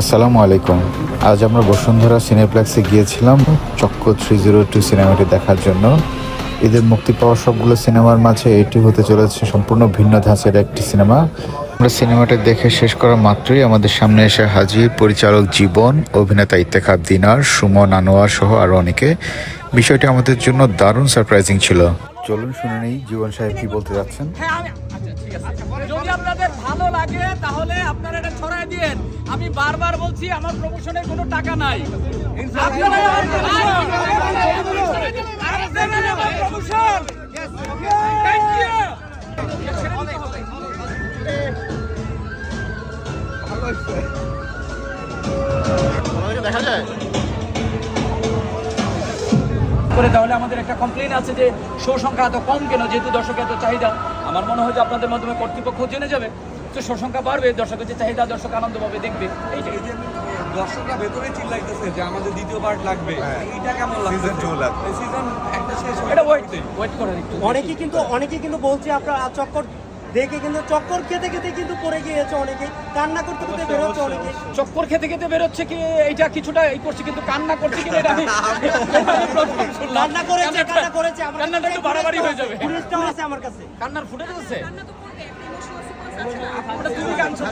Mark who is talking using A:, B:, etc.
A: আসসালামু আলাইকুম। আজ আমরা বসুন্ধরা সিনেপ্লেক্সে গিয়েছিলাম চক্ক থ্রি জিরো টু সিনেমাটি দেখার জন্য। এদের মুক্তি পাওয়া সবগুলো সিনেমার মাঝে এটি হতে চলেছে সম্পূর্ণ ভিন্ন ধাঁচের একটি সিনেমা। আমরা সিনেমাটি দেখে শেষ করা মাত্রই আমাদের সামনে এসে হাজির পরিচালক জীবন, অভিনেতা ইত্তেখাব দিনার, সুমন আনোয়ার সহ আরও অনেকে। বিষয়টি আমাদের জন্য দারুণ সারপ্রাইজিং ছিল। চলুন শুনে নেই জীবন সাহেব কি বলতে যাচ্ছেন?
B: হ্যাঁ আমি আচ্ছা ঠিক আছে। যদি আপনাদের ভালো লাগে তাহলে আপনারা এটা ছড়াই দিয়েন। আমি বারবার বলছি আমার প্রমোশনের কোনো টাকা নাই। আপনারা আমার করে তাহলে আমাদের একটা কমপ্লেন আছে যে শো সংখ্যা এত কম কেন? যেহেতু দর্শক এত চাহিদা আমার মনে হয় যে আপনাদের মাধ্যমে কর্তৃপক্ষ জেনে যাবে। তো শো সংখ্যা বাড়বে দর্শকের যে চাহিদা দর্শক আনন্দ পাবে দেখবে। এইটাই
C: এই যে দর্শকরা ভেতরে চিল্লাইতেছে যে আমাদের দ্বিতীয় পার্ট লাগবে। এটা কেমন লাগছে?
D: Season two লাগবে।
C: সিজন একটা শেষ হয়ে
B: এটা ওয়েট ওয়েট করেন একটু।
E: অনেকে কিন্তু অনেকে কিন্তু বলছে আপনার চক্কর দেখে কিন্তু চক্কর খেতে খেতে কিন্তু পড়ে গিয়েছে অনেকে কান্না করতে করতে বেরোচ্ছে অনেকে
B: চক্কর খেতে খেতে বেরোচ্ছে কি এইটা কিছুটা এই করছে কিন্তু কান্না করছে কি এটা আমি।
E: কান্না করেছে কান্না করেছে আমার
B: কান্নাটা একটু বাড়াবাড়ি হয়ে যাবে
E: পুলিশটাও আছে আমার কাছে
B: কান্নার ফুটেজ আছে কান্না তো পড়বে এমোশন আছে তুমি কাঁদছো।